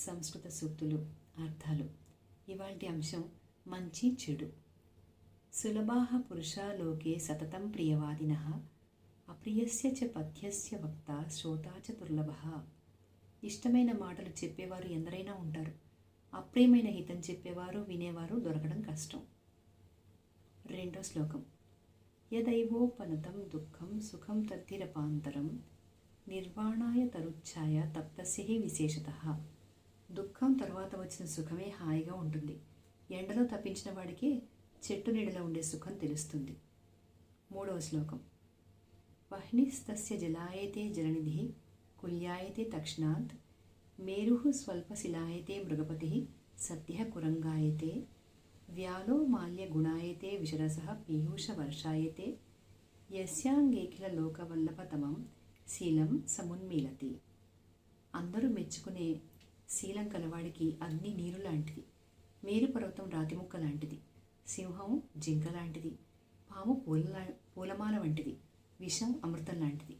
సంస్కృత సూక్తులు అర్థాలు. ఇవాల్టి అంశం మంచి చెడు. సులభాహ పురుషాలోకే సతతం ప్రియవాదినः అప్రియస్య చ పథ్యస్య వక్త శ్రోతా చ దుర్లభः. ఇష్టమైన మాటలు చెప్పేవారు ఎందరైనా ఉంటారు. అప్రియమైన హితం చెప్పేవారు వినేవారు దొరకడం కష్టం. రెండో శ్లోకం. యదైవోపనతం దుఃఖం సుఖం తద్ధిరపాంతరం నిర్వాణాయ తరుచ్ఛాయ తప్తస్య విశేషత. తర్వాత వచ్చిన సుఖమే హాయిగా ఉంటుంది. ఎండలో తప్పించిన వాడికి చెట్టు నీడలో ఉండే సుఖం తెలుస్తుంది. మూడవ శ్లోకం. వహ్నిస్తస్య జలాయతే జలనిధి కుల్యాయతే తక్షణాత్ మేరు స్వల్పశిలాయతే మృగపతి సత్య కురంగాయతే వ్యాలో మాల్య గుణాయతే విషరస పీయూష వర్షాయతే యస్యాంగేఖిల లోకవల్లభతమం శీలం సమున్మీలతి. అందరూ మెచ్చుకునే శీలం కలవాడికి అగ్ని నీరు లాంటిది. మేరు పర్వతం రాతిముక్క లాంటిది. సింహం జింక లాంటిది. పాము పూల పూలమాల వంటిది. విషం అమృతం లాంటిది.